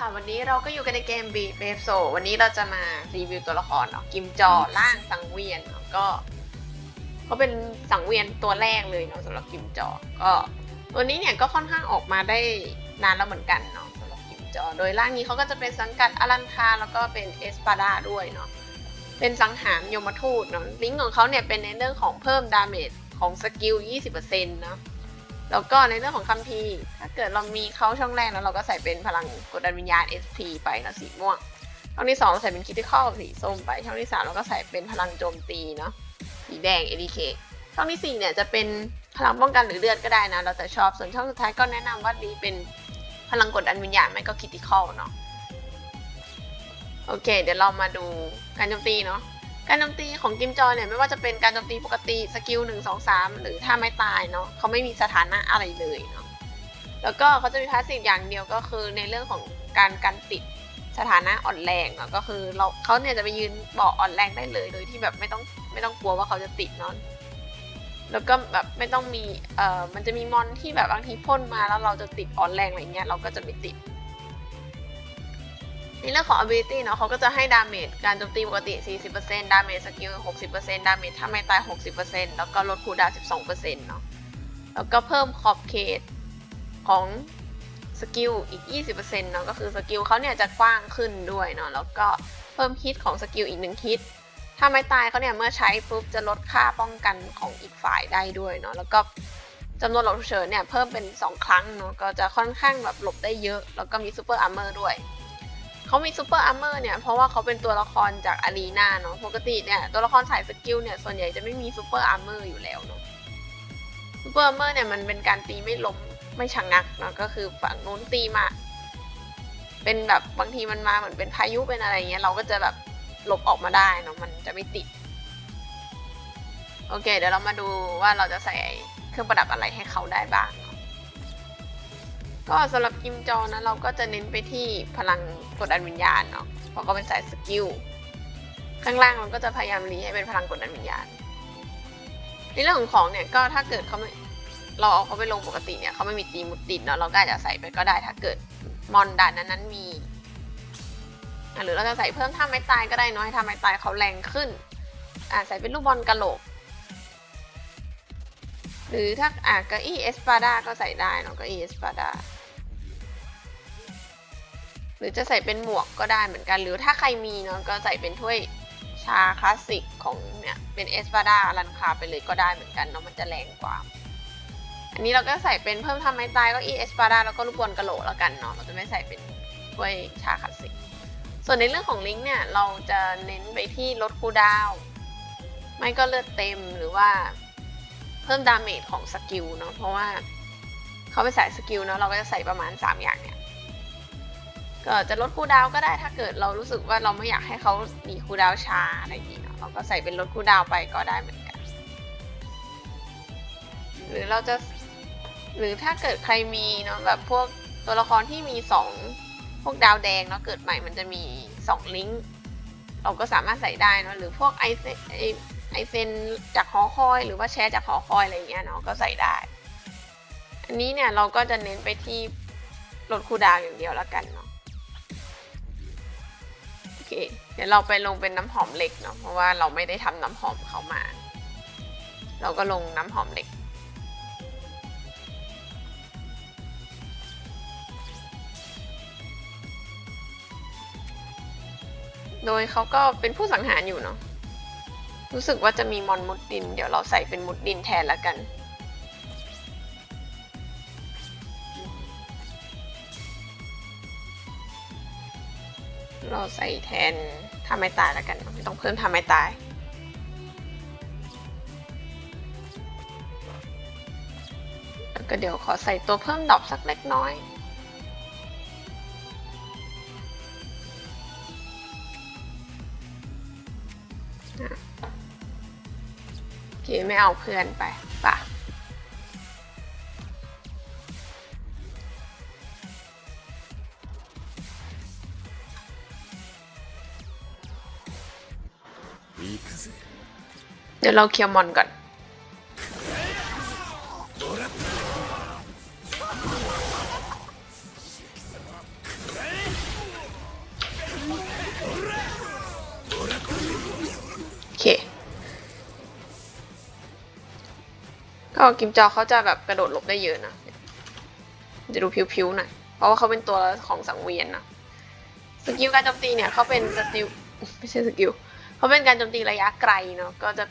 ค่ะ วันนี้เราก็อยู่กันในเกมบีเบฟโซวันนี้เราจะมารีวิวตัวละครเนาะกิมจอล่างสังเวียนเนาะก็เขาเป็นสังเวียนตัวแรกเลยเนาะสำหรับกิมจอ ก็ตัวนี้เนี่ยก็ค่อนข้างออกมาได้นานแล้วเหมือนกันเนาะสำหรับกิมจอ โดยร่างนี้เขาก็จะเป็นสังกัดอลันคาแล้วก็เป็นเอสปาดาด้วยเนาะเป็นสังหารยมทูตเนาะลิงก์ของเขาเนี่ยเป็นในเรื่องของเพิ่มดาเมจของสกิล 20%เนาะ แล้วก็ในเรื่องของคัมภีร์ถ้าเกิดเรามีเขาช่องแรกแล้วเราก็ใส่เป็นพลังกดดันวิญญาณ SP ไปนะสีม่วง ช่องที่2ใส่เป็นคิติคอลสีส้มไป ช่องที่3เราก็ใส่เป็นพลังโจมตีเนาะสีแดง ADK ช่องที่4เนี่ยจะเป็นพลังป้องกันหรือเลือดก็ได้นะ เราจะชอบ ส่วนช่องสุดท้ายก็แนะนำว่าดีเป็นพลังกดดันวิญญาณไม่ก็คิติคอลเนาะ โอเค เดี๋ยวเรามาดูการโจมตีเนาะ การโจมตีของกิมจอเนี่ยไม่ว่าจะเป็นการโจมตีปกติสกิลหนึ่งสองสามหรือถ้าไม่ตายเนาะเขาไม่มีสถานะอะไรเลยเนาะแล้วก็เขาจะมีพาสซีฟอย่างเดียวก็คือในเรื่องของการกันติดสถานะอ่อนแรงเนาะก็คือเราเขาเนี่ยจะไปยืนบอกอ่อนแรงได้เลยโดยที่แบบไม่ต้องไม่ต้องกลัวว่าเขาจะติดเนาะแล้วก็แบบไม่ต้องมีเอ่อมันจะมีมอนที่แบบบางทีพ่นมาแล้วเราจะติดอ่อนแรงอะไรเงี้ยเราก็จะไม่ติด ในเรื่องของ ability เนาะเขาก็จะให้ดาเมจการโจมตีปกติ 40%ดาเมจสกิล 60%ดาเมจถ้าไม่ตาย 60%แล้วก็ลดคูลดาวน์12%เนาะ แล้วก็เพิ่มขอบเขตของสกิลอีก 20%เนาะ ก็คือสกิลเขาเนี่ยจะกว้างขึ้นด้วยเนาะ แล้วก็เพิ่มฮิตของสกิลอีก1ฮิต ถ้าไม่ตายเขาเนี่ยเมื่อใช้ปุ๊บจะลดค่าป้องกันของอีกฝ่ายได้ด้วยเนาะ แล้วก็จำนวนหลบฉุกเฉินเนี่ยเพิ่มเป็น 2 ครั้งเนาะ ก็จะค่อนข้างแบบหลบได้เยอะ แล้วก็มีซูเปอร์อาร์เมอร์ด้วย เขามีซูเปอร์อาร์เมอร์เนี่ย เพราะว่าเขาเป็นตัวละครจากอารีนาเนาะปกติเนี่ยตัวละครสายสกิลเนี่ย ส่วนใหญ่จะไม่มีซูเปอร์อาร์เมอร์อยู่แล้วเนาะซูเปอร์อาร์เมอร์เนี่ยมันเป็นการตีไม่ล้มไม่ชะงักเนาะก็คือฝั่งนู้นตีมา เป็นแบบบางทีมันมาเหมือนเป็นพายุเป็นอะไรเงี้ยเราก็จะแบบหลบออกมาได้เนาะมันจะไม่ติด โอเค เดี๋ยวเรามาดูว่าเราจะใส่เครื่องประดับอะไรให้เขาได้บ้างเก็สำหรับกิมจอนะเราก็จะเน้นไปที่พลังกดดันวิญญาณเนาะเพราะก็เป็นสายสกิลข้างล่างมันก็จะพยายามรีให้เป็นพลังกดดันวิญญาณในเรื่องของของเนี่ยก็ถ้าเกิดเขาไม่เราเอาเขาไปลงปกติเนี่ยเขาไม่มีตีมุดติดเนาะเราก็อาจจะใส่ไปก็ได้ถ้าเกิดมอนด่านนั้นนั้นมีหรือเราจะใส่เพิ่มท่าไม้ตายก็ได้เนาะให้ท่าไม้ตายเขาแรงขึ้นอ่าใส่เป็นลูกบอลกะโหลก หรือถ้าอะเก้าอี้เอสปาดาก็ใส่ได้เนาะเก้าอี้เอสปาดา หรือจะใส่เป็นหมวกก็ได้เหมือนกัน หรือถ้าใครมีเนาะก็ใส่เป็นถ้วยชาคลาสสิกของเนี่ยเป็นเอสปาดารันคาไปเลยก็ได้เหมือนกันเนาะมันจะแรงกว่า อันนี้เราก็ใส่เป็นเพิ่มทำไม้ตายก็อีเอสปาดาแล้วก็ลูกบอลกะโหลกแล้วกันเนาะเราจะไม่ใส่เป็นถ้วยชาคลาสสิกส่วนในเรื่องของลิงก์เนี่ยเราจะเน้นไปที่ลดคูดาว ไม่ก็เลือดเต็มหรือว่าเพิ่มดาเมจของสกิลเนาะเพราะว่าเขาไปใส่สกิลเนาะเราก็จะใส่ประมาณ 3 อย่างเนี่ย ก็จะลดคูลดาวก็ได้ถ้าเกิดเรารู้สึกว่าเราไม่อยากให้เขามีคูลดาวช้าอะไรอย่างนี้เนาะเราก็ใส่เป็นลดคูลดาวไปก็ได้เหมือนกัน หรือเราจะหรือถ้าเกิดใครมีเนาะแบบพวกตัวละครที่มีสองพวกดาวแดงเนาะเกิดใหม่มันจะมีสองลิงก์เราก็สามารถใส่ได้เนาะหรือพวกไอเซไอไอเซนจากหอคอย หรือว่าแชร์จากหอคอยอะไรเงี้ยเนาะก็ใส่ได้ อันนี้เนี่ยเราก็จะเน้นไปที่ลดคูดาวอย่างเดียวแล้วกันเนาะ เค เดี๋ยวเราไปลงเป็นน้ำหอมเล็กเนาะเพราะว่าเราไม่ได้ทำน้ำหอมเขามา เราก็ลงน้ำหอมเล็ก โดยเขาก็เป็นผู้สังหารอยู่เนาะรู้สึกว่าจะมีมอนมุดดิน เดี๋ยวเราใส่เป็นมุดดินแทนแล้วกัน เราใส่แทนทำไม่ตายแล้วกันไม่ต้องเพิ่มทำไม่ตายแล้วก็เดี๋ยวขอใส่ตัวเพิ่มดอกสักเล็กน้อยโอเคไม่เอาเพื่อนไปป่ะ เดี๋ยวเราเคลียร์มอนก่อน โอเค ก็กิมจอเขาจะแบบกระโดดหลบได้เยอะนะ จะดูผิวๆหน่อย เพราะว่าเขาเป็นตัวของสังเวียนนะ สกิลการโจมตีเนี่ยเขาเป็นสกิลไม่ใช่สกิล เขาเป็นการโจมตีระยะไกลเนาะก็จะ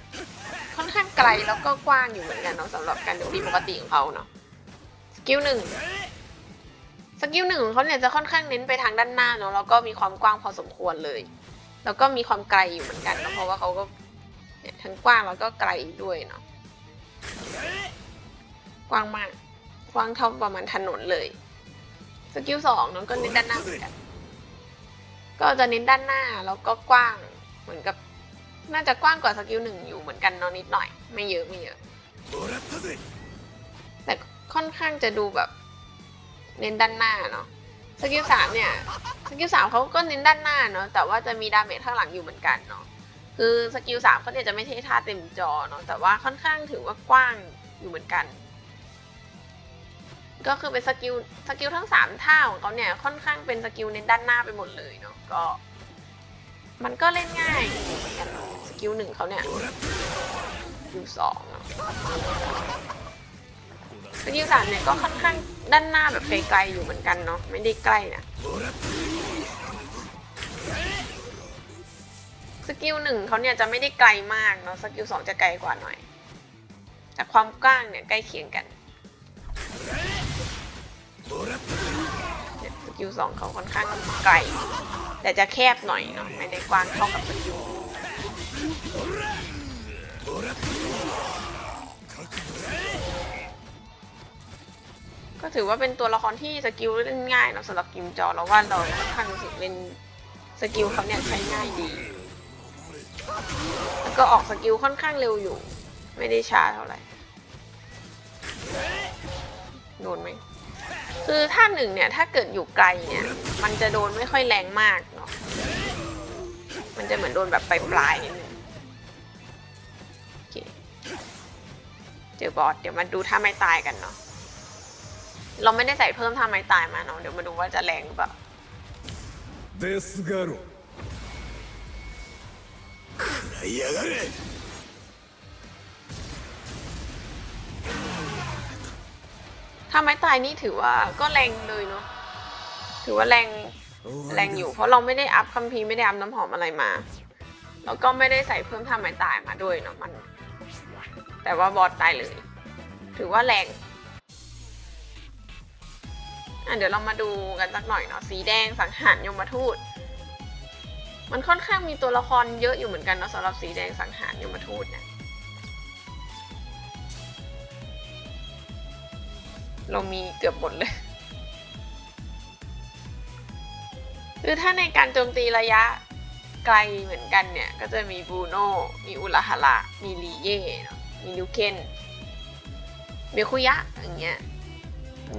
ค่อนข้างไกลแล้วก็กว้างอยู่เหมือนกันเนาะสำหรับการโจมตีปกติของเขาเนาะสกิลหนึ่งสกิลหนึ่งของเขาเนี่ยจะค่อนข้างเน้นไปทางด้านหน้าเนาะแล้วก็มีความกว้างพอสมควรเลย แล้วก็มีความไกลอยู่เหมือนกันเนาะเพราะว่าเขาก็เนี่ยทั้งกว้างแล้วก็ไกลด้วยเนาะกว้างมากกว้างเท่าประมาณถนนเลยสกิลสองเนาะก็เน้นด้านหน้าเหมือนกันก็จะเน้นด้านหน้าแล้วก็กว้าง เหมือนกับน่าจะกว้างกว่าสกิลหนึ่งอยู่เหมือนกันนอะนิดหน่อย ไม่เยอะไม่เยอะ แต่ค่อนข้างจะดูแบบเน้นด้านหน้าเนาะสกิลสามเนี่ยสกิลสามเขาก็เน้นด้านหน้าเนาะแต่ว่าจะมีดาเมจข้างหลังอยู่เหมือนกันเนาะคือสกิลสามเขาเนี่ยจะไม่ใช่ท่าเต็มจอเนาะแต่ว่าค่อนข้างถือว่ากว้างอยู่เหมือนกัน ก็คือเป็นสกิลสกิลทั้งสามท่าของเขาเนี่ยค่อนข้างเป็นสกิลเน้นด้านหน้าไปหมดเลยเนาะก็ มันก็เล่นง่ายเหมือนกันสกิลหนึ่งเขาเนี่ยสกิลสองสกิลสามเนี่ยก็ค่อนข้างด้านหน้าแบบไกลๆอยู่เหมือนกันเนาะไม่ได้ใกล้นะสกิลหนึ่งเขาเนี่ยจะไม่ได้ไกลมากเนาะสกิลสองจะไกลกว่าหน่อย แต่ความกว้างเนี่ยใกล้เคียงกันสกิลสองเขาค่อนข้างไกล แต่จะแคบหน่อยเนาะไม่ได้กว้างเท่ากับสกิลก็ถือว่าเป็นตัวละครที่สกิลเล่นง่ายเนอะสำหรับกิมจอเราว่าเราค่อนข้างรู้สึกเล่นสกิลเขาเนี่ยใช้ง่ายดีแล้วก็ออกสกิลค่อนข้างเร็วอยู่ ไม่ได้ช้าเท่าไหร่โดนไหมคือท่าหนึ่งเนี่ยถ้าเกิดอยู่ไกลเนี่ย มันจะโดนไม่ค่อยแรงมากเนาะมันจะเหมือนโดนแบบปลายๆนิดนึงโอเคเจอบอสเดี๋ยวมาดูท่าไม่ตายกันเนาะ เราไม่ได้ใส่เพิ่มท่าไม้ตายมาเนาะ เดี๋ยวมาดูว่าจะแรงหรือเปล่า デスガロ食らいやがれ ถ้าไม้ตายนี่ถือว่าก็แรงเลยเนาะ ถือว่าแรงแรงอยู่ เพราะเราไม่ได้อัพคัมภีไม่ได้อัพน้ำหอมอะไรมา แล้วก็ไม่ได้ใส่เพิ่มท่าไม้ตายมาด้วยเนาะมัน แต่ว่าบอสตายเลย ถือว่าแรงอะเดี๋ยวเรามาดูกันสักหน่อยเนาะสีแดงสังหารยมทูต มันค่อนข้างมีตัวละครเยอะอยู่เหมือนกันเนาะสำหรับสีแดงสังหารยมทูตเนี่ยเรามีเกือบหมดเลย คือถ้าในการโจมตีระยะไกลเหมือนกันเนี่ย ก็จะมีบูโน่มีอุลาฮาระมีลีเย่เนอะมีลิวเคนเมคุยะอย่างเงี้ย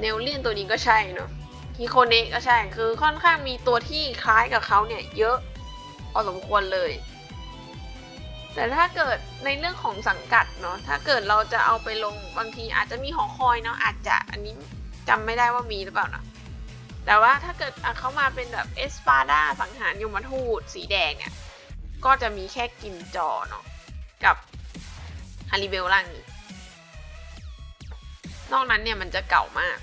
เนลเลียนตัวนี้ก็ใช่เนอะฮิโคเนะก็ใช่ คือค่อนข้างมีตัวที่คล้ายกับเขาเนี่ย เยอะพอสมควรเลย แต่ถ้าเกิดในเรื่องของสังกัดเนาะ ถ้าเกิดเราจะเอาไปลงบางทีอาจจะมีหอคอยเนาะ อาจจะอันนี้จำไม่ได้ว่ามีหรือเปล่านะ แต่ว่าถ้าเกิดเขามาเป็นแบบเอสปาดาสังหารยมทูตสีแดงเนี่ย ก็จะมีแค่กิมจอเนาะกับฮาริเบลล่างนี้ นอกนั้นเนี่ยมันจะเก่ามาก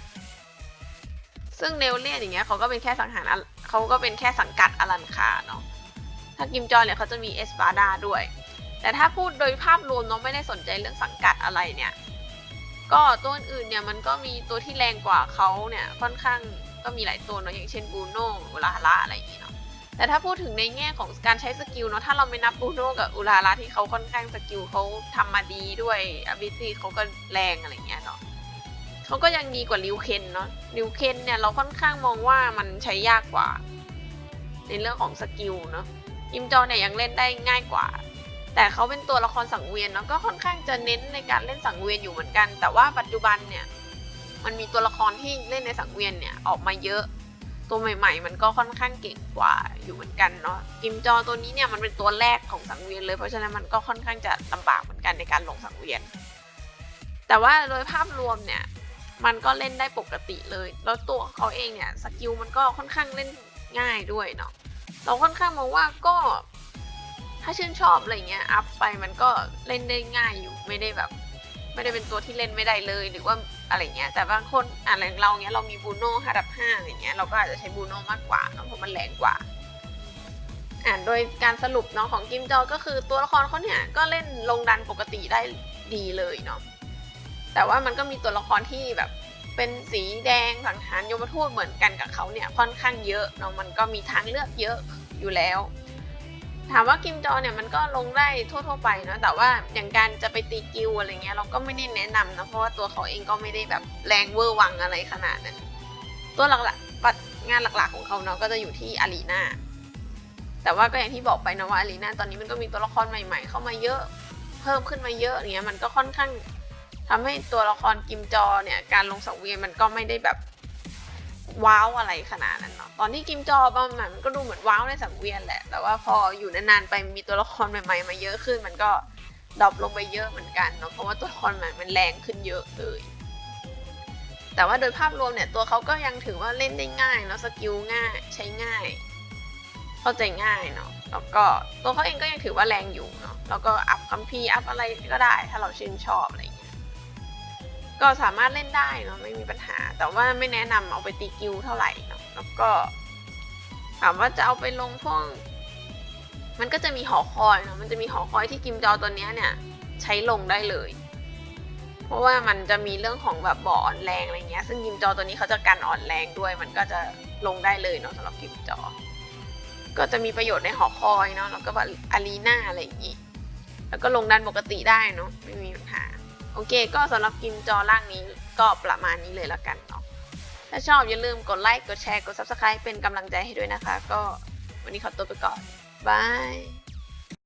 ซึ่งเนลเลียนอย่างเงี้ยเขาก็เป็นแค่สังหารเขาก็เป็นแค่สังกัดอลันคาเนาะถ้ากิมจอเนี่ยเขาจะมีเอสปาดาด้วย แต่ถ้าพูดโดยภาพรวมเนาะไม่ได้สนใจเรื่องสังกัดอะไรเนี่ย ก็ตัวอื่นเนี่ยมันก็มีตัวที่แรงกว่าเขาเนี่ยค่อนข้าง ก็มีหลายตัวเนาะอย่างเช่นบูโน่อุลาฮาระอะไรอย่างงี้เนาะแต่ถ้าพูดถึงในแง่ของการใช้สกิลเนาะถ้าเราไม่นับบูโน่กับอุลาฮาระที่เขาค่อนข้างสกิลเขาทำมาดีด้วยอ b บิตี้เขาก็แรงอะไรอย่างเงี้ยเนาะเขาก็ยังดีกว่าลิวเคนเนาะลิวเคนเนี่ยเราค่อนข้างมองว่ามันใช้ยากกว่า ในเรื่องของสกิลเนาะอิมจอเนี่ยยังเล่นได้ง่ายกว่า แต่เขาเป็นตัวละครสังเวียนเนาะก็ค่อนข้างจะเน้นในการเล่นสังเวียนอยู่เหมือนกัน แต่ว่าปัจจุบันเนี่ย มันมีตัวละครที่เล่นในสังเวียนเนี่ยออกมาเยอะ ตัวใหม่ ๆ มันก็ค่อนข้างเก่งกว่าอยู่เหมือนกันเนาะอิมจอตัวนี้เนี่ยมันเป็นตัวแรกของสังเวียนเลยเพราะฉะนั้นมันก็ค่อนข้างจะลำบากเหมือนกันในการลงสังเวียน แต่ว่าโดยภาพรวมเนี่ยมันก็เล่นได้ปกติเลย แล้วตัวเขาเองเนี่ยสกิลมันก็ค่อนข้างเล่นง่ายด้วยเนาะเราค่อนข้างมองว่าก็ถ้าชื่นชอบอะไรเงี้ยอัพไปมันก็เล่นได้ง่ายอยู่ไม่ได้แบบ ไม่ได้เป็นตัวที่เล่นไม่ได้เลย หรือว่า อะไรเงี้ยแต่บางคนอ่านเราเงี้ยเรามีบูโน่ห้าดับห้าอะไรเงี้ยเราก็อาจจะใช้บูโน่มากกว่าเนอะเพราะมันแรงกว่าอ่านโดยการสรุปเนาะของกิมจอก็คือตัวละครเขาเนี่ยก็เล่นลงดันปกติได้ดีเลยเนาะแต่ว่ามันก็มีตัวละครที่แบบเป็นสีแดงสังหารยมทูตเหมือนกันกับเขาเนี่ยค่อนข้างเยอะเนาะมันก็มีทางเลือกเยอะอยู่แล้ว ถามว่ากิมจอเนี่ยมันก็ลงได้ทั่ว ๆ ไปเนาะแต่ว่าอย่างการจะไปตีกิวอะไรเงี้ยเราก็ไม่ได้แนะนำนะเพราะว่าตัวเขาเองก็ไม่ได้แบบแรงเวอร์วังอะไรขนาดนั้นตัวหลักๆปัดงานหลักๆของเขาเนาะก็จะอยู่ที่อารีนาแต่ว่าก็อย่างที่บอกไปนะว่าอารีนาตอนนี้มันก็มีตัวละครใหม่ๆ เข้ามาเยอะเพิ่มขึ้นมาเยอะอย่างเงี้ยมันก็ค่อนข้างทำให้ตัวละครกิมจอเนี่ยการลงสังเวียนมันก็ไม่ได้แบบ ว้าวอะไรขนาดนั้นเนาะตอนที่กิมจอบางมันก็ดูเหมือนว้าวในสังเวียนแหละ แต่ว่าพออยู่นานๆไปมีตัวละครใหม่ๆมาเยอะขึ้น มันก็ดรอปลงไปเยอะเหมือนกันเนาะเพราะว่าตัวละครใหม่มันแรงขึ้นเยอะเลยแต่ว่าโดยภาพรวมเนี่ยตัวเขาก็ยังถือว่าเล่นได้ง่ายเนาะสกิลง่ายใช้ง่าย เข้าใจง่ายเนาะแล้วก็ตัวเขาเองก็ยังถือว่าแรงอยู่เนาะแล้วก็อัพคัมภีอัพอะไรก็ได้ ถ้าเราชื่นชอบอะไรอย่าง ก็สามารถเล่นได้เนาะไม่มีปัญหา แต่ว่าไม่แนะนำเอาไปตีกิวเท่าไหร่เนาะแล้วก็ ถามว่าจะเอาไปลงพวกมันก็จะมีหอคอยเนาะมันจะมีหอคอยที่กิมจอตัวนี้เนี่ย ใช้ลงได้เลย เพราะว่ามันจะมีเรื่องของแบบบ่ออ่อนแรงอะไรเงี้ย ซึ่งกิมจอตัวนี้เขาจะกันอ่อนแรงด้วย มันก็จะลงได้เลยเนาะสำหรับกิมจอ ก็จะมีประโยชน์ในหอคอยเนาะแล้วก็แบบอารีนาอะไรอย่างงี้แล้วก็ลงดันปกติได้เนาะไม่มีปัญหา โอเค ก็สำหรับกิมจอร่างนี้ก็ประมาณนี้เลยแล้วกันเนาะถ้าชอบอย่าลืมกดไลค์ กดแชร์ กด Subscribe เป็นกำลังใจให้ด้วยนะคะ ก็วันนี้ขอตัวไปก่อนบาย